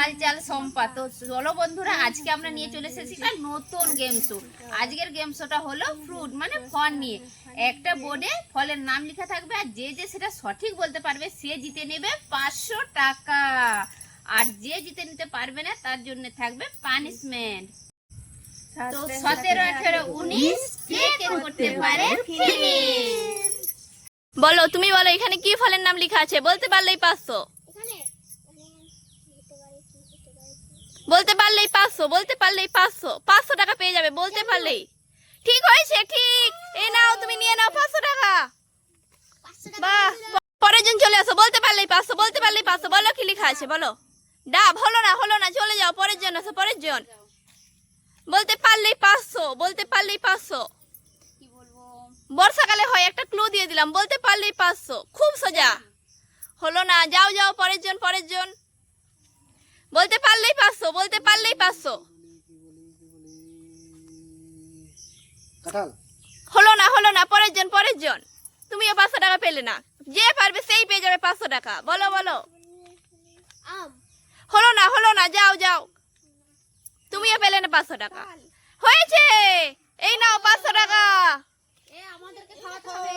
হালচাল সম্পা। তো চলো বন্ধুরা, আজকে আমরা নিয়ে চলে এসেছি একটা নতুন গেম শো আজকের গেম শোটা হলো ফ্রুট মানে ফল নিয়ে। একটা বোর্ডে ফলের নাম লেখা থাকবে আর যে যে সেটা সঠিক বলতে পারবে, সে জিতে নেবে পাঁচশো টাকা। আর যে জিতে নিতে পারবে না, তার জন্য থাকবে পানিশমেন্ট তো সতেরো, আঠেরো, উনিশ, কে করতে পারে বলো, তুমি বলো, এখানে কি ফলের নাম লেখা আছে? বলতে পারলেই পাঁচশো এখানে মানে হতে পারে কি হতে পারে কি বলতে পারলেই পাঁচশো, বলতে পারলেই পাঁচশো পাঁচশো টাকা পেয়ে যাবে, বলতে পারলেই। ঠিক হয়েছে, ঠিক। এই নাও, তুমি নিয়ে নাও পাঁচশো টাকা। বাহ, পরের জন চলে আসো, বলতে পারলেই পাঁচশো, বলতে পারলেই পাঁচশো। বলো কি লেখা আছে, বলো। ডাব হলো না হলো না, চলে যাও, পরের জন আসো, পরের জন। বলতে পারলেই পাঁচশো, বলতে পারলেই পাঁচশো। বর্ষাকালে হয়, একটা ক্লু দিয়ে দিলাম, বলতে পারলেই পাঁচশো। খুব সোজা। হলো না, যাও যাও, পরের জন পরের জন। বলতে পারলেই পাঁচশো বলতে পারলেই পাঁচশো হলো না হলো না পরের জন পরের জন। তুমিও পাঁচশো টাকা পেলে না। যে পারবে সেই পেয়ে যাবে পাঁচশো টাকা। বলো বলো। হলো না হলো না যাও যাও। তুমিও পেলে না পাঁচশো টাকা। হয়েছে! এই নাও পাঁচশো টাকা। খাই আমাদেরকে খাওয়াতে হবে।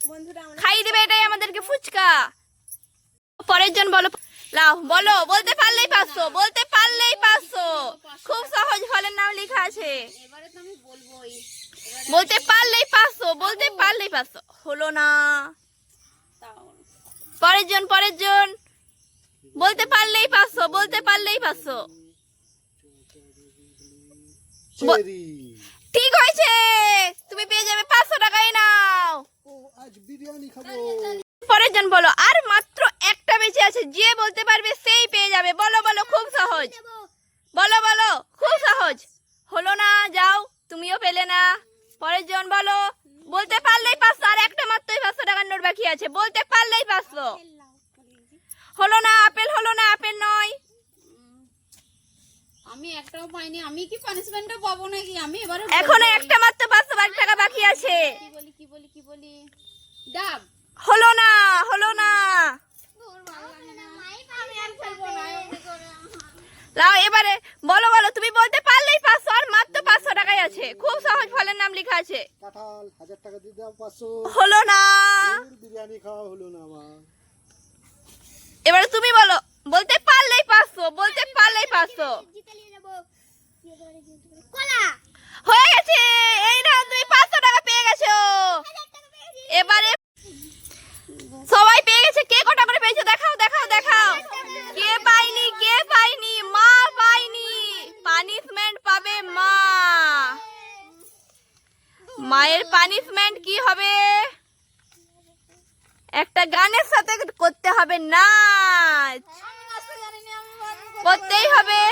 বন্ধুরা আমরা খাইয়ে দেবে এটাই আমাদেরকে ফুচকা। পরের জন বলো। লাও বলো বলতে পারলেই পাঁচশো বলতে পারলেই পাঁচশো খুব সহজ ফলের নাম লেখা আছে। বলতে পারলেই পাঁচশো বলতে পারলেই পাঁচশো হলো না। পরের জন পরের জন। বলতে পারলেই পাঁচশো বলতে পারলেই পাঁচশো ঠিক হয়েছে। তুমি পেয়ে যাবে পাঁচশো টাকাই নাও। ও আজ বিরিয়ানি খাব। পরের জন বলো আর আছে যে বলতে পারবে সেই পেয়ে যাবে। বলো বলো খুব সহজ। বলো বলো খুব সহজ। হলো না যাও তুমিও পেলে না। পরের জন বলো বলতে পারলেই পাঁচশো আর একটা মাত্রই পাঁচশো টাকার নোট বাকি আছে। বলতে পারলেই পাঁচশো। হলো না আপেল হলো না আপেল নয়। আমি একটাও পাইনি আমি কি পানিশমেন্টটা পাবো নাকি? আমি এবারে এখনও একটা মাত্র পাঁচশো টাকা বাকি আছে। কি বলি কি বলি কি বলি? ডাব। হলো না হলো না আমি আর খেলব না এমনি করে। লাও এবারে বলো বলো তুমি বলতে পারলেই পাঁচশো আর মাত্র পাঁচশো টাকাই আছে। খুব সহজ ফলের নাম লেখা আছে। কাঁঠাল হাজার টাকা দিয়ে দাও পাঁচশো। হলো না। বিরিয়ানি খাওয়া হলো না আমার। এবারে তুমি বলো বলতে মায়ের পানিশমেন্ট কি হবে? একটা গানের সাথে করতে হবে নাচ। করতেই হবে।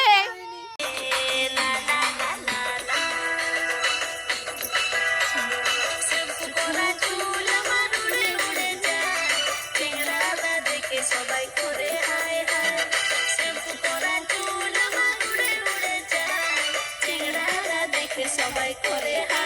সবাই করে হায়